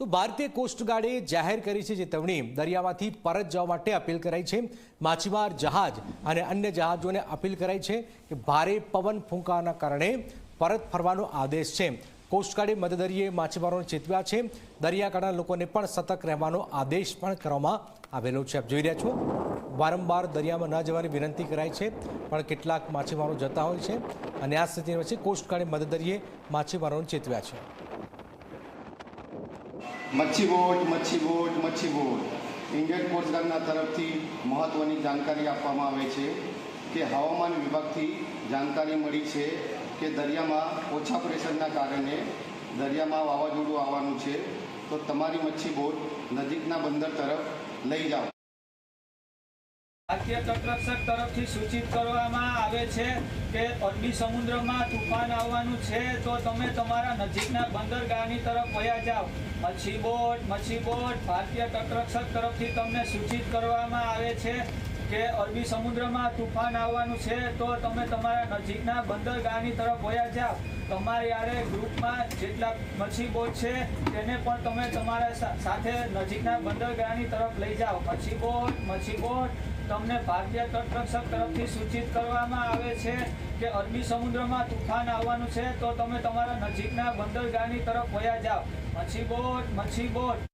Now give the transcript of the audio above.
તો ભારતીય કોસ્ટગાર્ડે જાહેર કરી છે ચેતવણી દરિયામાંથી પરત જવા માટે અપીલ કરાઈ છે. માછીમાર જહાજ અને અન્ય જહાજોને અપીલ કરાઈ છે કે ભારે પવન ફૂંકાના કારણે પરત ફરવાનો આદેશ છે. કોસ્ટગાર્ડે મધદરિયે માછીમારોને ચેતવ્યા છે. દરિયાકાંઠાના લોકોને પણ સતર્ક રહેવાનો આદેશ પણ કરવામાં આવેલો છે. આપ જોઈ રહ્યા છો, વારંવાર દરિયામાં ન જવાની વિનંતી કરાઈ છે, પણ કેટલાક માછીમારો જતા હોય છે અને આ સ્થિતિ વચ્ચે કોસ્ટગાર્ડે મધદરિયે માછીમારોને ચેતવ્યા છે. મચ્છી બોટ મચ્છી બોટ મચ્છી બોટ. ઇન્ડિયન કોસ્ટગાર્ડના તરફથી મહત્ત્વની જાણકારી આપવામાં આવે છે કે હવામાન વિભાગથી જાણકારી મળી છે કે દરિયામાં ઓછા પ્રેશરના કારણે દરિયામાં વાવાઝોડું આવવાનું છે. તો તમારી મચ્છી બોટ નજીકના બંદર તરફ લઈ જાઓ. ભારતીય તટરક્ષક તરફથી સૂચિત કરવામાં આવે છે કે અરબી સમુદ્રમાં તુફાન આવવાનું છે, તો તમે તમારા નજીકના બંદરગાહની તરફ વયા જાઓ. મચ્છી બોટ મચ્છી બોટ ભારતીય તટરક્ષક તરફથી તમને સૂચિત કરવામાં આવે છે કે અરબી સમુદ્રમાં તુફાન આવવાનું છે, તો તમે તમારા નજીકના બંદરગાહની તરફ વયા જાઓ. તમારી યારે ગ્રુપમાં જેટલા મચ્છી બોટ છે, તેને પણ તમે તમારા સાથે નજીકના બંદરગાહની તરફ લઈ જાઓ. મચ્છી બોટ મચ્છી બોટ તમને ભારતીય તટરક્ષક તરફથી સૂચિત કરવામાં આવે છે કે અરબી સમુદ્રમાં તુફાન આવવાનું છે, તો તમે તમારા નજીકના બંદરગાહની તરફ વયા જાઓ. મચ્છી બોટ મચ્છી બોટ